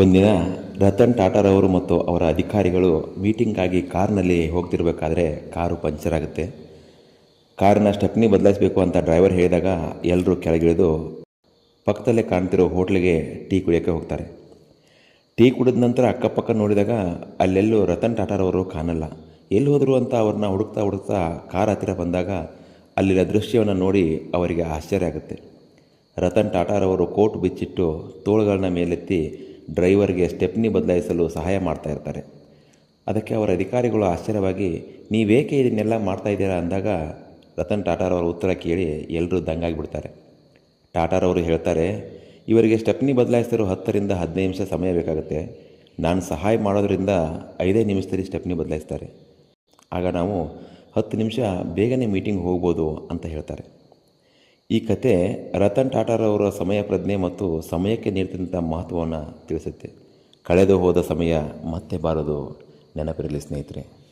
ಒಂದಿನ ರತನ್ ಟಾಟಾರವರು ಮತ್ತು ಅವರ ಅಧಿಕಾರಿಗಳು ಮೀಟಿಂಗ್ಗಾಗಿ ಕಾರ್ನಲ್ಲಿ ಹೋಗ್ತಿರ್ಬೇಕಾದ್ರೆ ಕಾರು ಪಂಚರ್ ಆಗುತ್ತೆ. ಕಾರಿನ ಸ್ಟೆಪ್ನಿ ಬದಲಾಯಿಸಬೇಕು ಅಂತ ಡ್ರೈವರ್ ಹೇಳಿದಾಗ ಎಲ್ಲರೂ ಕೆಳಗಿಳಿದು ಪಕ್ಕದಲ್ಲೇ ಕಾಣ್ತಿರೋ ಹೋಟ್ಲಿಗೆ ಟೀ ಕುಡಿಯೋಕ್ಕೆ ಹೋಗ್ತಾರೆ. ಟೀ ಕುಡಿದ ನಂತರ ಅಕ್ಕಪಕ್ಕ ನೋಡಿದಾಗ ಅಲ್ಲೆಲ್ಲೂ ರತನ್ ಟಾಟಾರವರು ಕಾಣಲ್ಲ. ಎಲ್ಲಿ ಹೋದರು ಅಂತ ಅವ್ರನ್ನ ಹುಡುಕ್ತಾ ಹುಡುಕ್ತಾ ಕಾರ್ ಹತ್ತಿರ ಬಂದಾಗ ಅಲ್ಲಿನ ದೃಶ್ಯವನ್ನು ನೋಡಿ ಅವರಿಗೆ ಆಶ್ಚರ್ಯ ಆಗುತ್ತೆ. ರತನ್ ಟಾಟಾರವರು ಕೋಟ್ ಬಿಚ್ಚಿಟ್ಟು ತೋಳುಗಳನ್ನ ಮೇಲೆತ್ತಿ ಡ್ರೈವರ್ಗೆ ಸ್ಟೆಪ್ನಿ ಬದಲಾಯಿಸಲು ಸಹಾಯ ಮಾಡ್ತಾ ಇರ್ತಾರೆ. ಅದಕ್ಕೆ ಅವರ ಅಧಿಕಾರಿಗಳು ಆಶ್ಚರ್ಯವಾಗಿ, ನೀವೇಕೆ ಇದನ್ನೆಲ್ಲ ಮಾಡ್ತಾ ಇದ್ದೀರಾ? ಅಂದಾಗ ರತನ್ ಟಾಟಾರವರ ಉತ್ತರ ಕೇಳಿ ಎಲ್ಲರೂ ದಂಗಾಗಿಬಿಡ್ತಾರೆ. ಟಾಟಾರವರು ಹೇಳ್ತಾರೆ, ಇವರಿಗೆ ಸ್ಟೆಪ್ನಿ ಬದಲಾಯಿಸಲು ಹತ್ತರಿಂದ ಹದಿನೈದು ನಿಮಿಷ ಸಮಯ ಬೇಕಾಗುತ್ತೆ. ನಾನು ಸಹಾಯ ಮಾಡೋದರಿಂದ ಐದೇ ನಿಮಿಷದಲ್ಲಿ ಸ್ಟೆಪ್ನಿ ಬದಲಾಯಿಸ್ತಾರೆ. ಆಗ ನಾವು ಹತ್ತು ನಿಮಿಷ ಬೇಗನೆ ಮೀಟಿಂಗ್ ಹೋಗ್ಬೋದು ಅಂತ ಹೇಳ್ತಾರೆ. ಈ ಕತೆ ರತನ್ ಟಾಟಾರವರ ಸಮಯ ಪ್ರಜ್ಞೆ ಮತ್ತು ಸಮಯಕ್ಕೆ ನೀಡ್ತಿದ್ದಂಥ ಮಹತ್ವವನ್ನು ತಿಳಿಸುತ್ತೆ. ಕಳೆದು ಹೋದ ಸಮಯ ಮತ್ತೆ ಬಾರದು ನೆನಪಿರಲಿ ಸ್ನೇಹಿತರೆ.